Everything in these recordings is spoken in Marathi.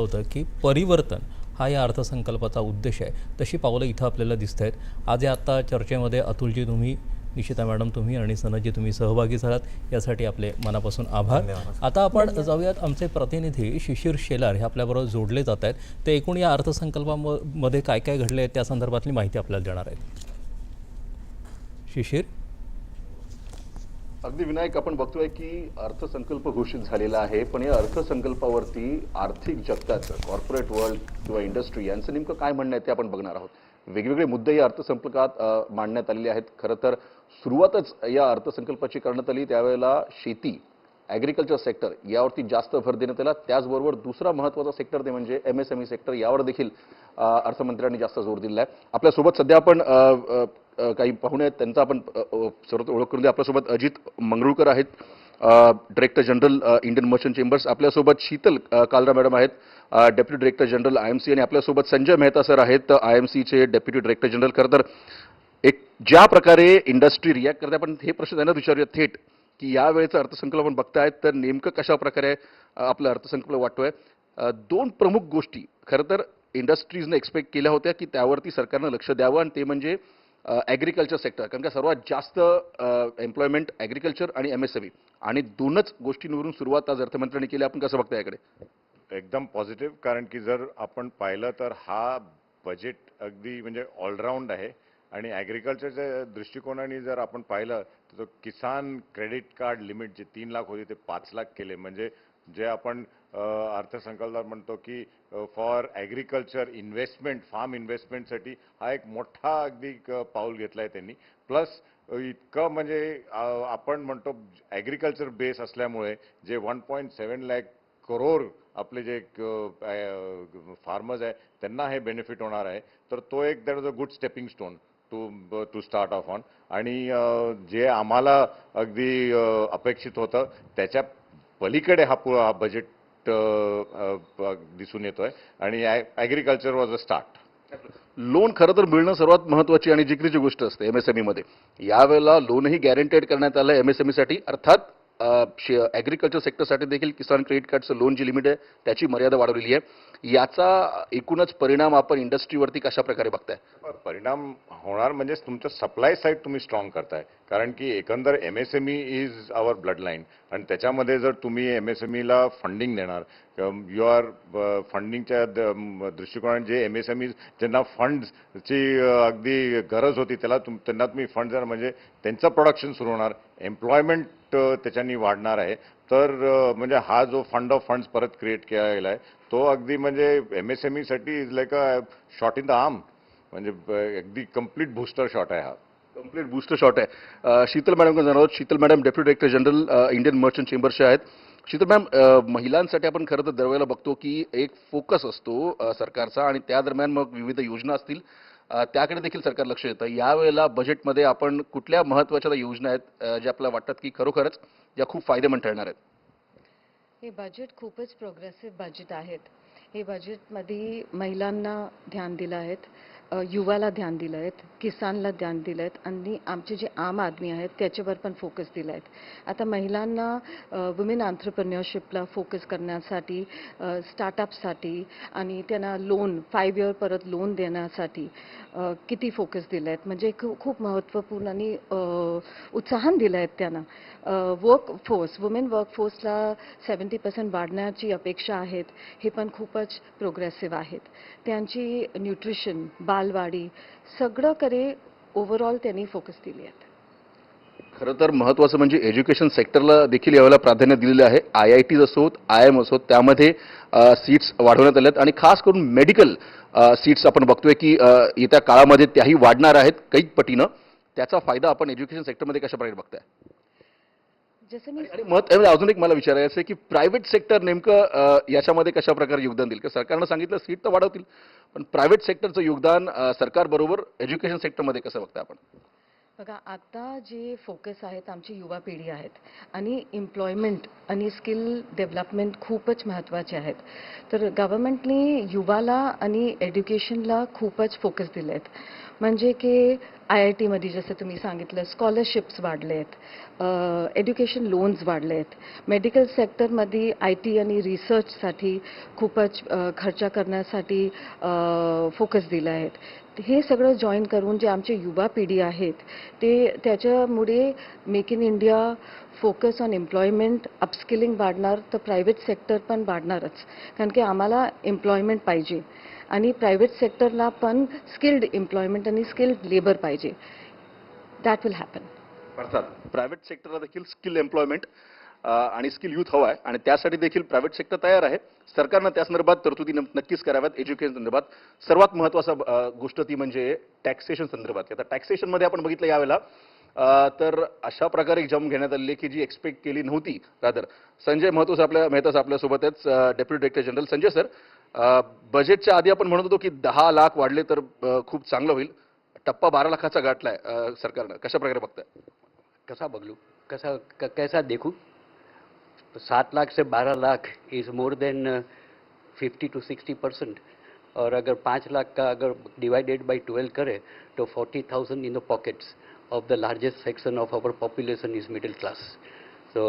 होतं की परिवर्तन हा या अर्थसंकल्पाचा उद्देश आहे. तशी पावलं इथं आपल्याला दिसत आहेत. आज या आत्ता चर्चेमध्ये अतुलजी तुम्ही निशिता मॅडम तुम्ही आणि सनदजी तुम्ही सहभागी झालात. यासाठी आपले मनापासून आभार. आता आपण जाऊयात आमचे प्रतिनिधी शिशिर शेलार. हे आपल्याबरोबर जोडले जात आहेत. ते एकूण या अर्थसंकल्पामध्ये काय काय घडले आहे त्या संदर्भातली माहिती आपल्याला देणार आहेत. शिशिर? अगदी विनायक आपण बघतोय की अर्थसंकल्प घोषित झालेला आहे पण या अर्थसंकल्पावरती आर्थिक जगताचं कॉर्पोरेट वर्ल्ड किंवा इंडस्ट्री यांचं नेमकं काय म्हणणं आहे ते आपण बघणार आहोत. वेगवेगळे मुद्दे या अर्थसंकल्पात मांडण्यात आलेले आहेत. खरं तर सुरुवातच या अर्थसंकल्पाची करण्यात आली त्यावेळेला शेती ॲग्रिकल्चर सेक्टर यावरती जास्त भर देण्यात आला. त्याचबरोबर दुसरा महत्त्वाचा सेक्टर ते म्हणजे M S M E sector यावर देखील अर्थमंत्र्यांनी जास्त जोर दिलेला आहे. आपल्यासोबत सध्या आपण काही पाहुणे आहेत त्यांचा आपण अ, सर्वत्र ओळख करून द्या आपल्यासोबत अजित मंगरुळकर आहेत director general Indian merchant chambers आपल्यासोबत शीतल कालरा मॅडम आहेत deputy director general I M C आणि आपल्यासोबत संजय मेहता सर आहेत आय एम सीचे डेप्युटी डिरेक्टर जनरल खरं तर एक ज्या प्रकारे इंडस्ट्री रिॲक्ट करते आपण हे प्रश्न त्यांना विचारूया थेट की या वेळेचं अर्थसंकल्प आपण बघतायत तर नेमकं कशा प्रकारे आपलं अर्थसंकल्प वाटतोय दोन प्रमुख गोष्टी खरं तर इंडस्ट्रीजने एक्सपेक्ट केल्या होत्या की त्यावरती सरकारनं लक्ष द्यावं आणि ते म्हणजे ॲग्रिकल्चर सेक्टर कारण का सर्वात जास्त एम्प्लॉयमेंट ॲग्रिकल्चर आणि एम एस आणि दोनच गोष्टींवरून सुरुवात आज अर्थमंत्र्यांनी केली. आपण कसं बघता याकडे? एकदम पॉझिटिव्ह कारण की जर आपण पाहिलं तर हा बजेट अगदी म्हणजे ऑलराऊंड आहे. आणि ॲग्रिकल्चरच्या दृष्टिकोनाने जर आपण पाहिलं तर किसान क्रेडिट कार्ड लिमिट जे तीन लाख होते ते पाच लाख केले. म्हणजे जे आपण अर्थसंकल्पात म्हणतो की फॉर ॲग्रिकल्चर इन्व्हेस्टमेंट फार्म इन्व्हेस्टमेंटसाठी हा एक मोठा अगदी पाऊल घेतला आहे त्यांनी प्लस इतकं म्हणजे आपण म्हणतो ॲग्रिकल्चर बेस असल्यामुळे जे one point seven lakh crore आपले जे फार्मर्स आहे त्यांना हे बेनिफिट होणार आहे. तर तो एक that is a good stepping stone to to start off on आणि जे आम्हाला अगदी अपेक्षित होतं त्याच्या पलीकडे हा पुरा हा बजेट दिसून येतोय. आणि agriculture was a start loan खरं तर मिळणं सर्वात महत्वाची आणि जिकरीची गोष्ट असते एमएसएमईमध्ये यावेळेला लोनही गॅरंटेड करण्यात आलं एमएसएमईसाठी अर्थात ॲग्रिकल्चर सेक्टरसाठी देखील किसान क्रेडिट कार्डचं लोन जी लिमिट आहे त्याची मर्यादा वाढवलेली आहे. याचा एकूणच परिणाम आपण इंडस्ट्रीवरती कशा प्रकारे बघताय? परिणाम होणार म्हणजे तुमचं सप्लाय साईड तुम्ही स्ट्रॉंग करताय. कारण की एकंदर M S M E is our blood line आणि त्याच्यामध्ये जर तुम्ही एम एस एम ईला फंडिंग देणार यू आर फंडिंगच्या दृष्टिकोनाने जे एम एस एम ई ज्यांना फंडची अगदी गरज होती त्याला तुम त्यांना तुम्ही फंड देणार म्हणजे त्यांचं प्रोडक्शन सुरू होणार एम्प्लॉयमेंट त्याच्यानी वाढणार आहे. तर म्हणजे हा जो फंड ऑफ फंड्स परत क्रिएट केला गेला आहे तो अगदी म्हणजे M S M ईसाठी is like a shot in the arm म्हणजे अगदी कंप्लीट बूस्टर शॉट आहे हा. कंप्लीट बूस्टर शॉट आहे शीतल मॅडम जाणार आहोत Sheetal madam deputy director general Indian merchant चेंबरचे आहेत शीतल मॅम महिलांसाठी आपण खरं तर दरवेळेला बघतो की एक फोकस असतो सरकारचा आणि त्या दरम्यान मग विविध योजना असतील. त्याकडे देखील सरकार लक्ष देतं. यावेळेला बजेटमध्ये आपण कुठल्या महत्त्वाच्या योजना आहेत ज्या आपल्याला वाटतात की खरोखरच ज्या खूप फायदेमंद ठरणार आहेत? हे बजेट खूपच प्रोग्रेसिव्ह बजेट आहेत. हे बजेटमध्ये महिलांना ध्यान दिलं आहेत. युवाला ध्यान दिलं आहेत किसानला ध्यान दिलं आहेत आणि आमचे जे आम आदमी आहेत त्याच्यावर पण फोकस दिला आहेत आता महिलांना वुमेन आंतरप्रन्युअरशिपला फोकस करण्यासाठी स्टार्टअपसाठी आणि त्यांना लोन फाईव्ह इयर परत लोन देण्यासाठी किती फोकस दिला आहेत म्हणजे खूप खूप महत्त्वपूर्ण आणि उत्साहन दिलं आहेत त्यांना. वर्क फोर्स वुमेन वर्क फोर्सला सेवन्टी पर्सेंट वाढण्याची अपेक्षा आहेत हे पण खूपच प्रोग्रेसिव्ह आहेत. त्यांची न्यूट्रिशन बालवाडी सगळंकडे ओव्हरऑल त्यांनी फोकस दिली आहेत खरं तर महत्वाचं म्हणजे एज्युकेशन सेक्टरला देखील यावेळेला प्राधान्य दिलेलं आहे. आय आय टीज असोत आय एम असोत त्यामध्ये सीट्स वाढवण्यात आल्यात आणि खास करून मेडिकल सीट्स आपण बघतोय की येत्या काळामध्ये त्याही वाढणार आहेत कैक पटीनं त्याचा फायदा आपण एज्युकेशन सेक्टरमध्ये कशा प्रकारे बघताय? जसं मी आणि मत अजून एक मला विचारायचं आहे की प्रायव्हेट सेक्टर नेमकं याच्यामध्ये कशा प्रकारे योगदान देईल? सरकारनं सांगितलं सीट तर वाढवतील पण प्रायव्हेट सेक्टरचं योगदान सरकारबरोबर एज्युकेशन सेक्टरमध्ये कसं बघताय आपण? बघा आता जे फोकस आहेत आमची युवा पिढी आहेत आणि एम्प्लॉयमेंट आणि स्किल डेव्हलपमेंट खूपच महत्त्वाचे आहेत. तर गव्हर्नमेंटने युवाला आणि एज्युकेशनला खूपच फोकस दिले आहेत म्हणजे की आय आय टीमध्ये जसं तुम्ही सांगितलं स्कॉलरशिप्स वाढले आहेत एज्युकेशन लोन्स वाढले आहेत मेडिकल सेक्टरमध्ये आय टी आणि रिसर्चसाठी खूपच खर्च करण्यासाठी फोकस दिला आहेत हे सगळं जॉईन करून जे आमचे युवा पिढी आहेत ते त्याच्यामुळे make in India focus on employment upskilling वाढणार तर प्रायव्हेट सेक्टर पण वाढणारच. कारण की आम्हाला एम्प्लॉयमेंट पाहिजे. आणि प्रायव्हेट सेक्टरला पण स्किल्ड एम्प्लॉयमेंट आणि स्किल्ड लेबर पाहिजे. दॅट विल हॅपन अर्थात प्रायव्हेट सेक्टरला देखील स्किल एम्प्लॉयमेंट आणि स्किल युथ हवा आहे. आणि त्यासाठी देखील प्रायव्हेट सेक्टर तयार आहे. सरकारनं त्या संदर्भात तरतुदी नक्कीच कराव्यात. एज्युकेशन संदर्भात सर्वात महत्त्वाचा गोष्ट ती म्हणजे टॅक्सेशन संदर्भात. आता टॅक्सेशनमध्ये आपण बघितलं यावेळेला तर अशा प्रकारे एक जम घेण्यात आली की जी एक्सपेक्ट केली नव्हती रादर संजय महतोस आपल्या मेहतास आपल्यासोबतच deputy director general Sanjay sir बजेटच्या आधी आपण म्हणत होतो की दहा लाख वाढले तर खूप चांगलं होईल. टप्पा बारा लाखाचा गाठलाय आहे सरकारनं. कशा प्रकारे बघताय? कसा बघलू? कसा क- कैसा देखू? सात लाख से बारह lakh is more than fifty to sixty percent और अगर पाँच लाख का अगर डिवाइडेड बाई ट्वेल्व करें तो forty thousand in the pockets of the largest section of our population is middle class so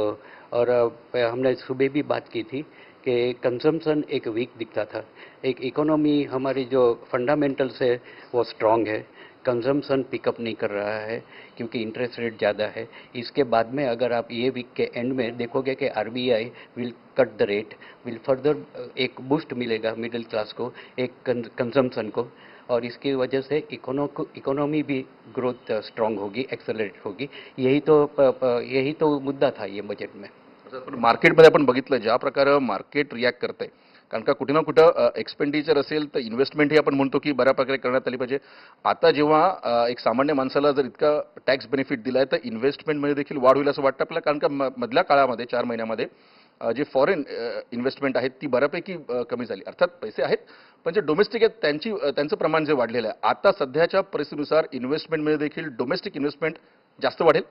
और हमने सुबह भी बात की थी कि कंजम्पशन एक वीक दिखता था। एक इकोनॉमी हमारी जो फंडामेंटल्स है, वो स्ट्रांग है। कंजम्पशन पिकअप नहीं कर रहा है, क्योंकि इंटरेस्ट रेट ज़्यादा है। इसके बाद में अगर आप ये वीक के एंड में देखोगे कि R will cut the rate will further एक बूस्ट मिलेगा मिडिल क्लास को, एक कंजम्पशन को। और इसकी वजह से इकोनॉमी भी ग्रोथ स्ट्रांग होगी एक्सेलरेट होगी। यही तो प- प- यही तो मुद्दा था ये बजेट में। पण मार्केटमध्ये आपण बघितलं ज्या प्रकारे मार्केट रिॲक्ट करते कारण का कुठे ना कुठं एक्सपेंडिचर असेल तर इन्व्हेस्टमेंट ही आपण म्हणतो की बऱ्या प्रकारे करण्यात आली पाहिजे. आता जेव्हा एक सामान्य माणसाला जर इतका टॅक्स बेनिफिट दिलाय तर इन्व्हेस्टमेंटमध्ये देखील वाढ होईल असं वाटतं आपल्याला? कारण का मधल्या काळामध्ये चार महिन्यामध्ये जे फॉरेन इन्व्हेस्टमेंट आहेत ती बऱ्यापैकी कमी झाली. अर्थात पैसे आहेत पण जे डोमेस्टिक आहेत त्यांची त्यांचं प्रमाण जे वाढलेलं आहे आता सध्याच्या परिस्थितीनुसार इन्व्हेस्टमेंटमध्ये देखील डोमेस्टिक इन्व्हेस्टमेंट जास्त वाढेल?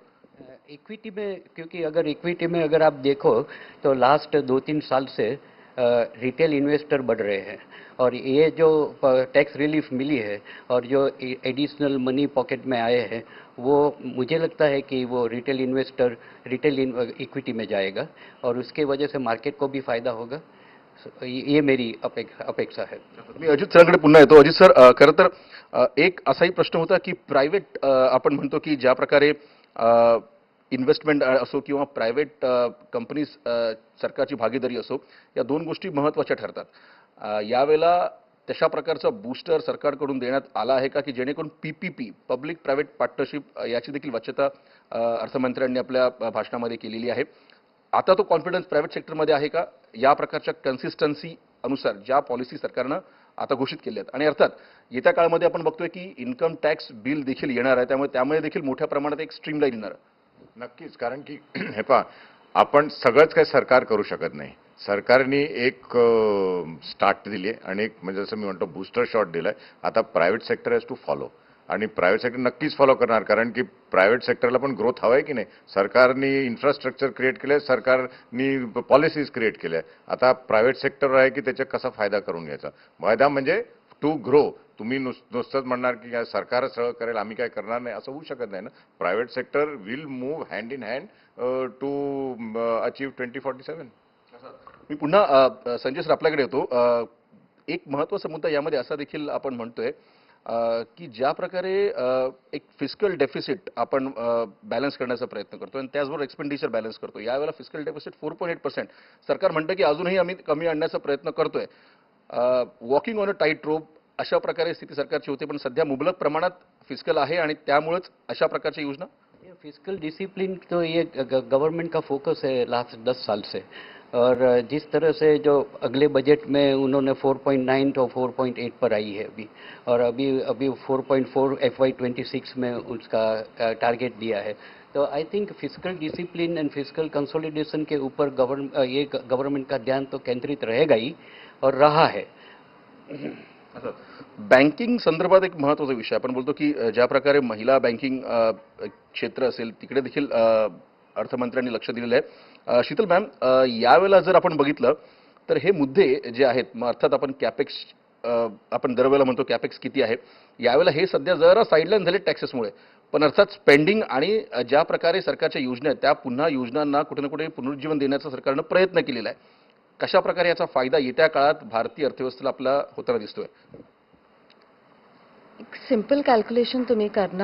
इक्विटी में क्योंकि अगर इक्विटी में अगर आप देखो तो लास्ट दो तीन साल से रिटेल इन्वेस्टर बढ़ रहे हैं। और ये जो टैक्स रिलीफ मिली है और जो एडिशनल मनी पॉकेट में आए हैं वो मुझे लगता है कि वो रिटेल इन्वेस्टर रिटेल इक्विटी में जाएगा और उसके वजह से मार्केट को भी फ़ायदा होगा। ये मेरी अपेक्षा है। मी अजित सरांकडे पुन्हा येतो. अजित सर खरं तर अ, एक असाही प्रश्न होता की प्रायव्हेट आपण म्हणतो की ज्या प्रकारे इन्व्हेस्टमेंट uh, असो किंवा प्रायव्हेट कंपनीज uh, uh, सरकारची भागीदारी असो या दोन गोष्टी महत्त्वाच्या ठरतात. यावेळेला तशा प्रकारचा बूस्टर सरकारकडून देण्यात आला आहे का? की जेणेकरून पीपीपी पब्लिक प्रायव्हेट पार्टनरशिप याची देखील वाच्यता अर्थमंत्र्यांनी आपल्या भाषणामध्ये केलेली आहे. आता तो कॉन्फिडन्स प्रायव्हेट सेक्टरमध्ये आहे का? या प्रकारच्या कन्सिस्टन्सी अनुसार ज्या पॉलिसी सरकारनं आता घोषित केल्या आहेत. आणि अर्थात येत्या काळामध्ये आपण बघतोय की इन्कम टॅक्स बिल देखील येणार आहे. त्यामुळे त्यामुळे देखील मोठ्या प्रमाणात एक स्ट्रीमलाईन येणार आहे. नक्कीच कारण की हे पहा आपण सगळंच काही सरकार करू शकत नाही. सरकारने एक स्टार्ट दिली आहे आणि एक म्हणजे जसं मी म्हणतो बूस्टर शॉट दिलाय. आता private sector has to follow आणि प्रायव्हेट सेक्टर नक्कीच फॉलो करणार कारण की प्रायव्हेट सेक्टरला पण ग्रोथ हवा आहे की नाही? सरकारने इन्फ्रास्ट्रक्चर क्रिएट केलं आहे सरकारनी पॉलिसीज क्रिएट केल्या आता प्रायव्हेट सेक्टर आहे की त्याचा कसा फायदा करून घ्यायचा? फायदा म्हणजे टू ग्रो तुम्ही नुस नुसतंच म्हणणार की काय सरकार सगळं करेल आम्ही काय करणार नाही असं होऊ शकत नाही ना? Private sector will move hand in hand to achieve twenty forty seven मी पुन्हा संजय सर आपल्याकडे येतो. एक महत्त्वाचा मुद्दा यामध्ये असा देखील आपण म्हणतोय की ज्या प्रकारे एक फिजिकल डेफिसिट आपण बॅलन्स करण्याचा प्रयत्न करतो आणि त्याचबरोबर एक्सपेंडिचर बॅलन्स करतो यावेळेला fiscal deficit four point eight percent सरकार म्हणतं की अजूनही आम्ही कमी आणण्याचा प्रयत्न करतोय. Walking on a tight rope अशा प्रकारे स्थिती सरकारची होती, पण सध्या मुबलक प्रमाणात फ़िज़िकल आहे आणि त्यामुळेच अशा प्रकारच्या योजना? ये फ़िज़िकल डिसिप्लिन तो ये गवर्नमेंट का फोकस है लास्ट दस साल से। और जिस तरह से जो अगले बजट में उन्होंने 4.9 तो 4.8 पर आई है अभी, और अभी अभी 4.4 एफ़ वाई ट्वेंटी सिक्स में उसका टारगेट दिया है। तो I think fiscal discipline and fiscal consolidation के ऊपर गवर्न ये गवर्नमेंट का ध्यान तो केंद्रित रहेगा ही और रहा है। बँकिंग संदर्भात एक महत्त्वाचा विषय. आपण बोलतो की ज्या प्रकारे महिला बँकिंग क्षेत्र असेल तिकडे देखील अर्थमंत्र्यांनी लक्ष दिलेलं आहे. शीतल मॅम यावेळेला जर आपण बघितलं तर हे मुद्दे जे आहेत मग अर्थात आपण कॅपेक्स आपण दरवेळेला म्हणतो कॅपेक्स किती आहे यावेळेला हे सध्या जरा साईडलाईन झाले टॅक्सेसमुळे. पण अर्थात स्पेंडिंग आणि ज्या प्रकारे सरकारच्या योजना आहेत त्या पुन्हा योजनांना कुठे ना कुठे पुनरुज्जीवन देण्याचा सरकारनं प्रयत्न केलेला आहे. कशा प्रकारे याचा फायदा येत्या काळात भारतीय अर्थव्यवस्थेला आपला होताना दिसतोय? एक सिंपल कॅल्क्युलेशन तुम्ही करणार.